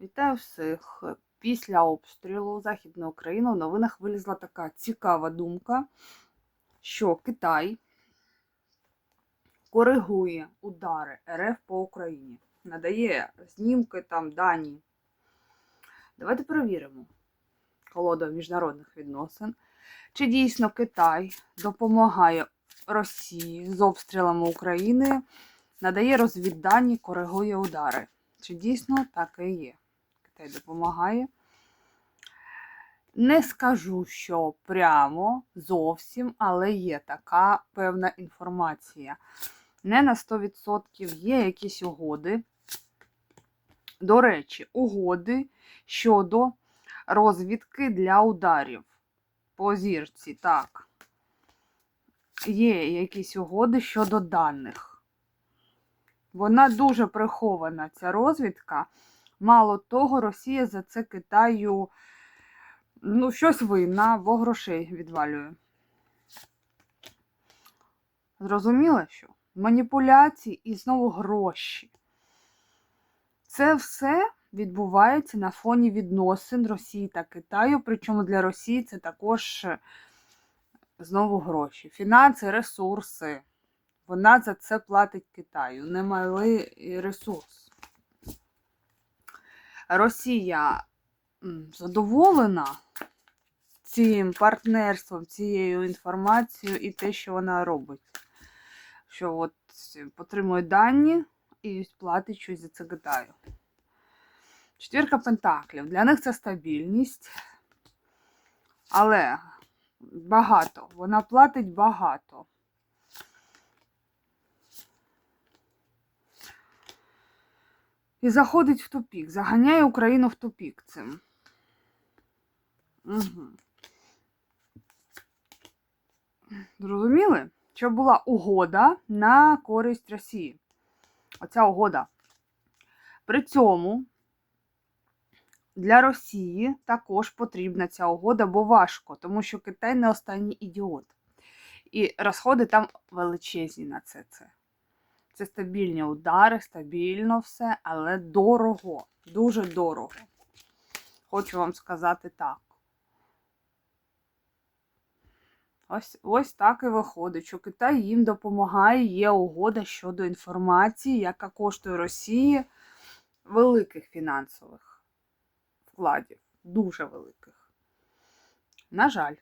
Вітаю всіх. Після обстрілу Західної України в новинах вилізла така цікава думка, що Китай коригує удари РФ по Україні, надає знімки там дані. Давайте перевіримо колода міжнародних відносин, чи дійсно Китай допомагає Росії з обстрілами України, надає розвіддані, коригує удари. Чи дійсно так і є? Китай допомагає. Не скажу, що прямо зовсім, але є така певна інформація. Не на 100% є якісь угоди. До речі, угоди щодо розвідки для ударів. По зірці, так. Є якісь угоди щодо даних. Вона дуже прихована, ця розвідка. Мало того, Росія за це Китаю ну, щось винна, бо грошей відвалює. Зрозуміло, що? Маніпуляції і знову гроші. Це все відбувається на фоні відносин Росії та Китаю. Причому для Росії це також знову гроші. Фінанси, ресурси. Вона за це платить Китаю. Немалий ресурс. Росія задоволена цим партнерством, цією інформацією і те, що вона робить. Що от отримує дані і платить щось за це Китаю. Четвірка Пентаклів. Для них це стабільність. Але багато. Вона платить багато. І заходить в тупік. Заганяє Україну в тупік цим. Угу. Зрозуміли? Що була угода на користь Росії. Оця угода. При цьому для Росії також потрібна ця угода, бо важко, тому що Китай не останній ідіот. І розходи там величезні на це. це. Це стабільні удари, стабільно все, але дорого, дуже дорого. Хочу вам сказати так. Ось ось так і виходить, що Китай їм допомагає, є угода щодо інформації, яка коштує Росії великих фінансових вкладів, дуже великих. На жаль.